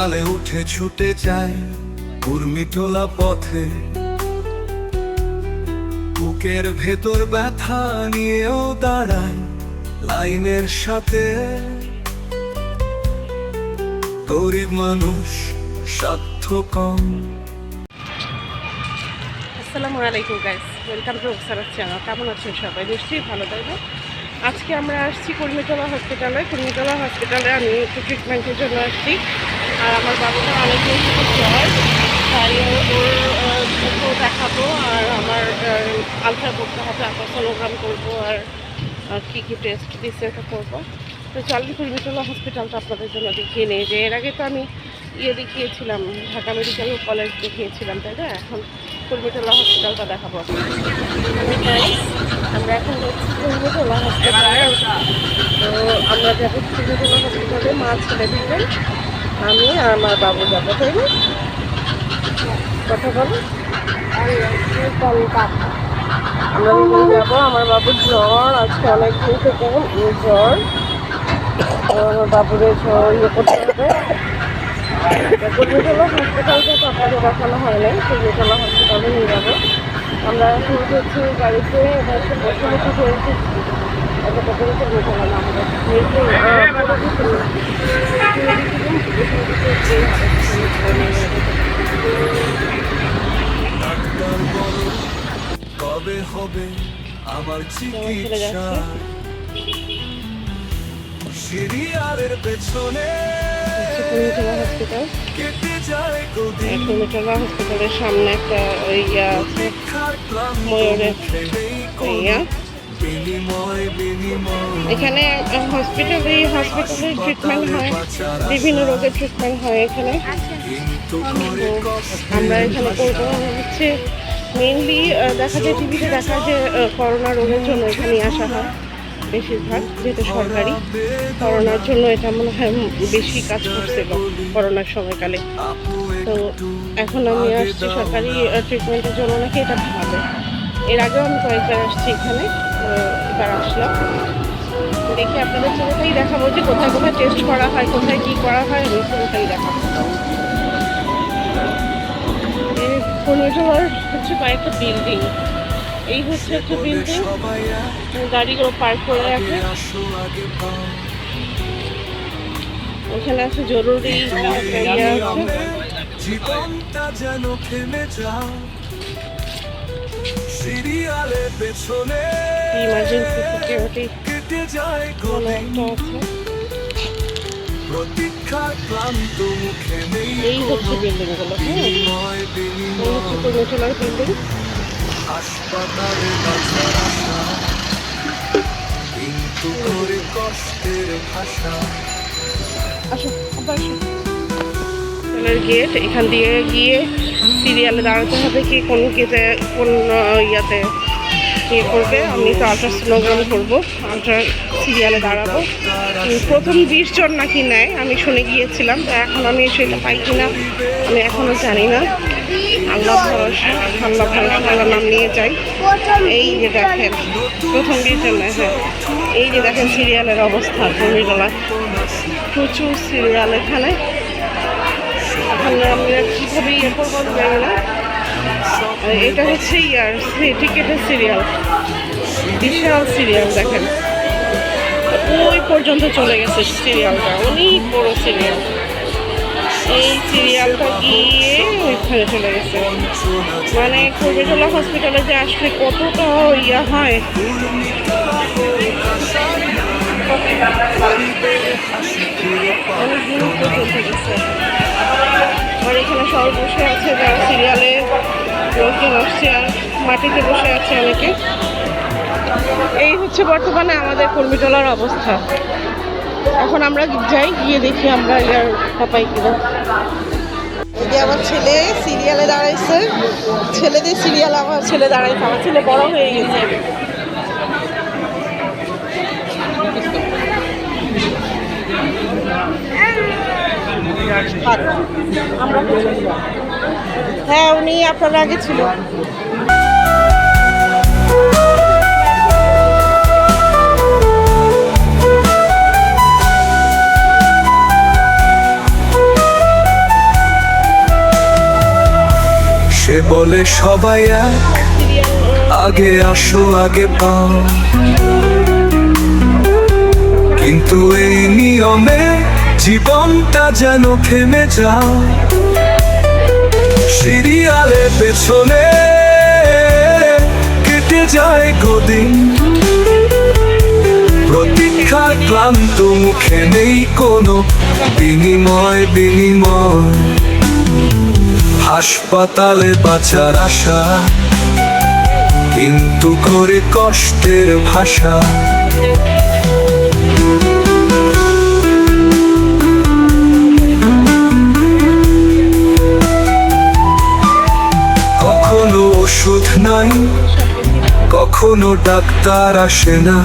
সকালে উঠে ছুটে যায় কুর্মিটোলা পথে। বুকের ভেতর ব্যথা নিয়েও দাঁড়ায় লাইনের সাথে। গরিব মানুষ স্বার্থ কম আসসালামু আলাইকুম guys welcome to Sara's channel কেমন আছেন সবাই? নিশ্চয়ই ভালো থাকবে আজকে আমরা আসছি কর্মীতলা হসপিটালে কর্মীতলা হসপিটালে আমি একটু ট্রিটমেন্টের জন্য আসছি। আর আমার বাবুটা অনেক থেকে জ্বর। তাই ওর দেখাবো আর আমার আলট্রা করতে হবে আলট্রাসোনোগ্রাম করব আর কী কী টেস্ট দিচ্ছে ওটা করব। তো চলেন কর্মীতলা হসপিটালটা আপনাদের জন্য দেখিয়ে নিই যে এর আগে তো আমি ইয়ে দেখিয়েছিলাম, ঢাকা মেডিকেল কলেজ দেখিয়েছিলাম, তাই না? এখন কুর্মিটোলা হসপিটালটা দেখাবো আমরা এখন কুর্মিটোলা হসপিটালে। তো আমরা যাব কুর্মিটোলা হসপিটালে মা ছেলে দিবেন আমি আর আমার বাবু যাব, তাই না? কথা বলো। আমরা যাব। আমার বাবুর জ্বর, আজকে অনেক দিন থেকে জ্বর। আমার বাবুর জ্বর ইয়ে করতে হবে। কুর্মিটোলা হসপিটালটা তো দেখানো হয় নাই কুর্মিটোলা হসপিটালে নিয়ে যাব আমরা এখন উঠেছি গাড়িতে এটা হচ্ছে এটা কত কবে হবে আমার চিকিৎসা? সিরিয়ালের পেছনে হসপিটাল কদিন কুর্মিটোলা হসপিটালের সামনে একটা ইয়া আছে, ময়ূরের ইয়া। এখানে হসপিটালে হসপিটালে ট্রিটমেন্ট হয়, বিভিন্ন রোগের ট্রিটমেন্ট হয় এখানে। আমরা এখানে করব, হচ্ছে মেনলি দেখা যায় টিভিতে দেখা যে করোনা রোগের জন্য এখানে আসা হয়। বেশিরভাগ যেহেতু সরকারি, করোনার জন্য এটা মনে হয় বেশি কাজ করছিল করোনার সময়কালে। তো এখন আমি আসছি সরকারি ট্রিটমেন্টের জন্য নাকি এটা ভালো। এর আগেও আমি কয়েকবার আসছি এখানে এবার আসলাম। দেখি আপনাদের পুরোটাই দেখাবো যে কোথায় কোথায় টেস্ট করা হয়, কোথায় কী করা হয়, আমি পুরোটাই দেখাবো। এই কর্মীটোলার হচ্ছে কয়েকটা বিল্ডিং এই হচ্ছে একটা বিল্ডিং গাড়িগুলো পার্ক করে রাখে। ওখানে আছে। জরুরি জীবনটা যেন থেমে যাও। সিরিয়ালের পেছনে ইমার্জেন্সি সিকিউরিটি কেটে যায় গলি ক্লান্ত মুখে নেই এই হচ্ছে বিল্ডিংগুলো হ্যাঁ। এই হচ্ছে বিল্ডিং। হাসপাতালে কিন্তু করে কষ্টের ভাষা। গেট এখান দিয়ে গিয়ে সিরিয়ালে দাঁড়াতে হবে কি কোন গেটে কোন ইয়াতে? ইয়ে করবে, আমি তো আলট্রাসোনোগ্রাম করব আলট্রা সিরিয়ালে দাঁড়াবো। প্রথম বিশ জন নাকি নেয়, আমি শুনে গিয়েছিলাম, তো এখন আমি সেটা পাই কিনা, আমি এখনও জানি না। আল্লাহ ভরসা আল্লাহ ভরসা, আল্লাহ নাম নিয়ে যাই। এই যে দেখেন, প্রথম বিশ জন নেয় হ্যাঁ। এই যে দেখেন সিরিয়ালের অবস্থা জমিগুলা প্রচুর সিরিয়াল এখানে। এখানে আমরা কীভাবে ইয়ে করব জানি না। এটা হচ্ছে ইয়ার টিকেটের সিরিয়াল। বিশাল সিরিয়াল, দেখেন। ওই পর্যন্ত চলে গেছে সিরিয়ালটা, অনেক বড় সিরিয়াল। এই সিরিয়ালটা গিয়ে ওইখানে চলে গেছে। মানে কবিটোলা হসপিটালে যে আসলে কতটা ইয়া হয়। অনেক গেছে। আর এখানে সবাই বসে আছে যারা সিরিয়ালে লোকজন আসছে আর মাটিতে বসে আছে অনেকে। এই হচ্ছে বর্তমানে আমাদের কর্মীটলার অবস্থা। এখন আমরা যাই, গিয়ে দেখি আমরা ইয়ার পাই কিনা। আমার ছেলে সিরিয়ালে দাঁড়াইছে, ছেলেদের সিরিয়াল আমার ছেলে দাঁড়াইছে, আমার ছেলে বড় হয়ে গেছে। হ্যাঁ উনি আপনার আগে ছিল। সে বলে সবাই এক, আগে আসো, আগে পাও। কিন্তু এই নিয়মে জীবনটা যেন থেমে যাও। সিরিয়ালে পেছনে কেটে যায় গদিন প্রতীক্ষার ক্লান্ত মুখে নেই কোনো বিনিময় বিনিময়। হাসপাতালে বাঁচার আশা, কিন্তু করে কষ্টের ভাষা। নাই, কখনো ডাক্তার আসে না।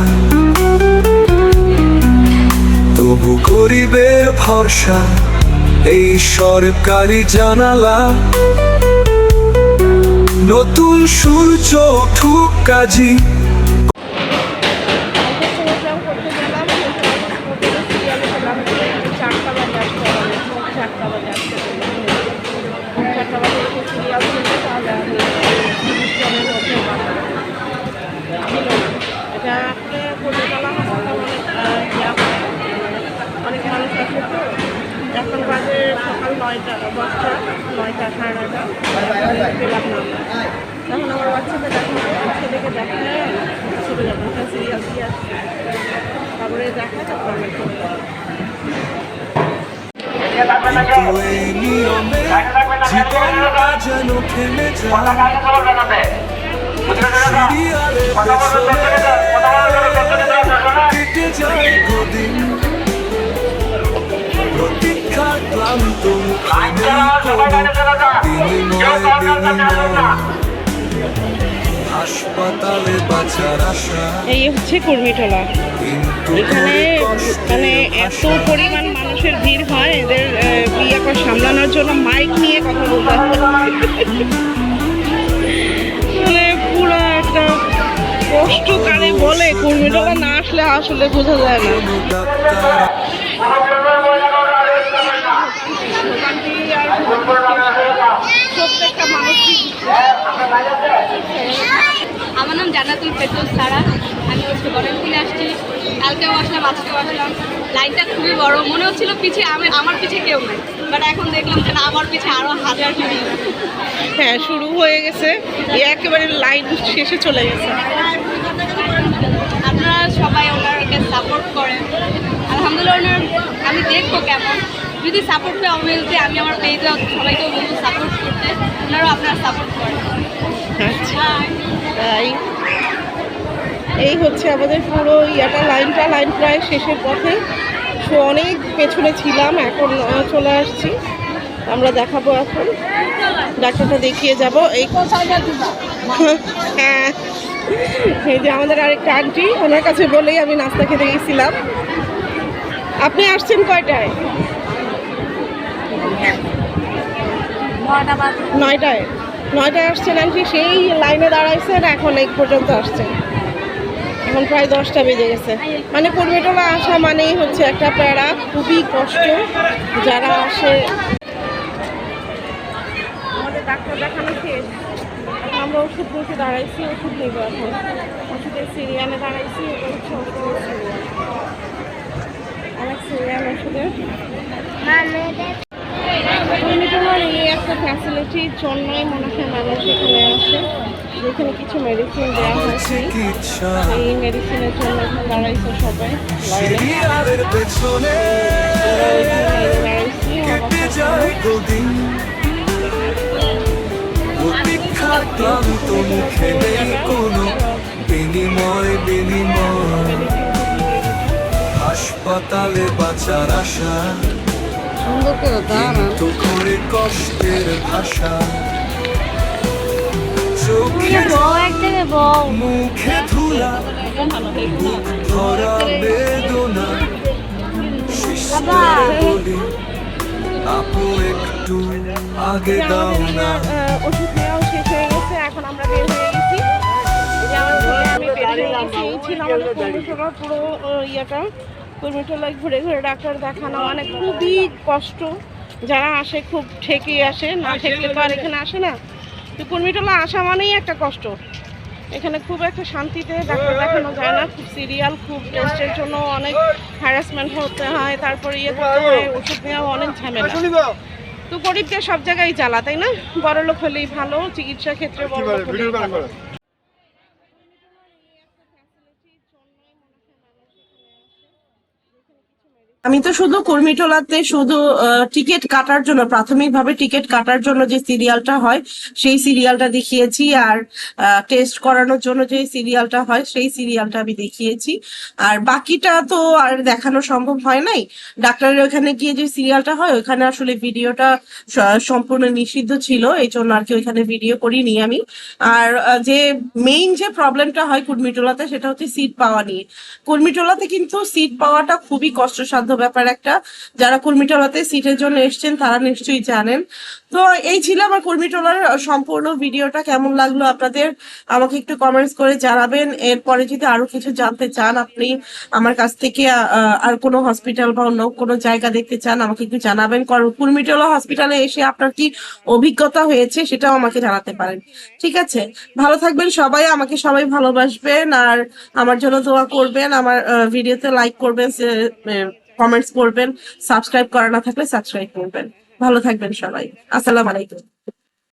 তবু গরিবের ভরসা, এই সরকারি জানালা। নতুন সূর্য উঠুক কাজী পূর্ণতলা হাসপাতাল অনেক ইয়া অনেক মানুষ আছে তো এখন বাজে সকাল নয়টা দশটা নয়টা সাড়ে নয়টা। পেলাম না তখন আমার বাচ্চাকে দেখাবো ছেলেকে দেখায়। চলে যাব সিরিয়াল দিয়ে আসছি তারপরে দেখায় তারপর জীবনটা যেন যায় সিরিয়ালে পেছনে কেটে যায় গদিন প্রতীক্ষার ক্লান্ত হাসপাতালে বাঁচার আশা। এই হচ্ছে কুর্মিটোলা। এখানে মানে এত পরিমাণ মানুষের ভিড় হয় এদের ইয়ে সামলানোর জন্য মাইক নিয়ে কথা বলতে হয়। কষ্টকারে বলে কুর্মিটোলা না আসলে আসলে বোঝা যায় না। আমার নাম জান্নাতুল ফেরদৌস সারা। আমি হচ্ছে গরমপুরে আসছি। কালকেও আসলাম, আজকেও আসলাম। লাইনটা খুবই বড়। মনে হচ্ছিল পিছিয়ে আমি আমার পিছিয়ে কেউ নেই। বাট এখন দেখলাম যে না আমার পিছিয়ে আরও হাজার হ্যাঁ শুরু হয়ে গেছে। একেবারে লাইন শেষে চলে গেছে। আপনারা সবাই ওনারকে সাপোর্ট করেন। আলহামদুলিল্লাহ ওনার আমি দেখব কেমন। যদি সাপোর্ট পাই অবভিয়াসলি আমি আমার পেজে সবাইকেও বলব সাপোর্ট করতে। ওনারাও আপনারা সাপোর্ট করেন। আচ্ছা। তাই এই হচ্ছে আমাদের পুরো ইয়াটা লাইনটা। লাইন প্রায় শেষের পথে। সো অনেক পেছনে ছিলাম এখন চলে আসছি। আমরা দেখাবো এখন। ডাক্তারটা দেখিয়ে যাব। এই হ্যাঁ। এই যে আমাদের আরেকটা আন্টি ওনার কাছে বলেই আমি নাস্তা খেতে গেছিলাম। আপনি আসছেন কয়টায়? নয়টায়। নয়টায় আসছেন আন্টি সেই লাইনে দাঁড়াইছেন এখন এই পর্যন্ত আসছেন। এখন প্রায় দশটা বেজে গেছে। মানে কর্মীটোলা আসা মানেই হচ্ছে একটা প্যারা, খুবই কষ্ট। যারা আসে, আমাদের ডাক্তার দেখানো এখন আমরা ওষুধ নিতে দাঁড়াইছি, ওষুধ নেব এখন। ওষুধের সিরিয়ালে দাঁড়াইছি এটা হচ্ছে ওষুধের সিরিয়াল। ওষুধের। একটা জন্যই মনে হয় মানুষ এখানে আসে যেখানে কিছু মেডিসিন দেওয়া হয়েছে এই মেডিসিনের জন্য এখানে দাঁড়াইছে সবাই ক্লান্ত মুখে নেই কোনো বিনিময় বিনিময়। হাসপাতালে বাঁচার আশা। কিন্তু করে কষ্টের ভাষা। আপু একটু আগে দাও না ওষুধ হয়ে গেছে এখন আমরা হয়ে হয়ে পুরো ইয়েটা ঘুরে ঘুরে ডাক্তার দেখানো মানে খুবই কষ্ট যারা আসে খুব ঠেকে আসে না ঠেকলে তো আর এখানে আসে না তো কুর্মিটোলা আসা মানেই একটা কষ্ট। এখানে খুব একটা শান্তিতে ডাক্তার দেখানো যায় না খুব সিরিয়াল খুব টেস্টের জন্য অনেক হ্যারাসমেন্ট হতে হয় তারপরে ইয়ে করতে হয় ওষুধ নেওয়া অনেক ঝামেলা। তো। গরিবদের সব জায়গায় জ্বালা তাই না? বড়লোক হলেই ভালো চিকিৎসা ক্ষেত্রে বড় লোক হলেই ভালো। আমি তো শুধু কুর্মিটোলাতে শুধু টিকিট কাটার জন্য, প্রাথমিকভাবে টিকিট কাটার জন্য যে সিরিয়ালটা হয়, সেই সিরিয়ালটা দেখিয়েছি আর টেস্ট করানোর জন্য যে সিরিয়ালটা হয়, সেই সিরিয়ালটা আমি দেখিয়েছি। আর বাকিটা তো আর দেখানো সম্ভব হয় নাই। ডাক্তারের ওখানে গিয়ে যে সিরিয়ালটা হয়, ওখানে আসলে ভিডিওটা সম্পূর্ণ নিষিদ্ধ ছিল, এই জন্য আর কি ওইখানে ভিডিও করিনি আমি। আর যে মেইন যে প্রবলেমটা হয় কুর্মিটোলাতে, সেটা হচ্ছে সিট পাওয়া নিয়ে। কুর্মিটোলাতে কিন্তু সিট পাওয়াটা খুবই কষ্টসাধ্য ব্যাপার একটা। যারা কুর্মিটোলাতে সিটের জন্য এসছেন, তারা নিশ্চয়ই জানেন। তো এই ছিল আমার কুর্মিটোলার সম্পূর্ণ ভিডিওটা। কেমন লাগল আপনাদের? আমাকে একটু কমেন্টস করে জানাবেন। এরপরে যদি আরও কিছু জানতে চান আপনি আমার কাছ থেকে আর কোনো হসপিটাল বা অন্য কোনো জায়গা দেখতে চান, আমাকে একটু জানাবেন। কুর্মিটোলা হসপিটালে এসে আপনার কি অভিজ্ঞতা হয়েছে সেটাও আমাকে জানাতে পারেন। ঠিক আছে? ভালো থাকবেন সবাই। আমাকে সবাই ভালোবাসবেন। আর আমার জন্য দোয়া করবেন। আমার ভিডিওতে লাইক করবেন। কমেন্টস করবেন সাবস্ক্রাইব করা না থাকলে সাবস্ক্রাইব করবেন। ভালো থাকবেন সবাই। আসসালাম আলাইকুম।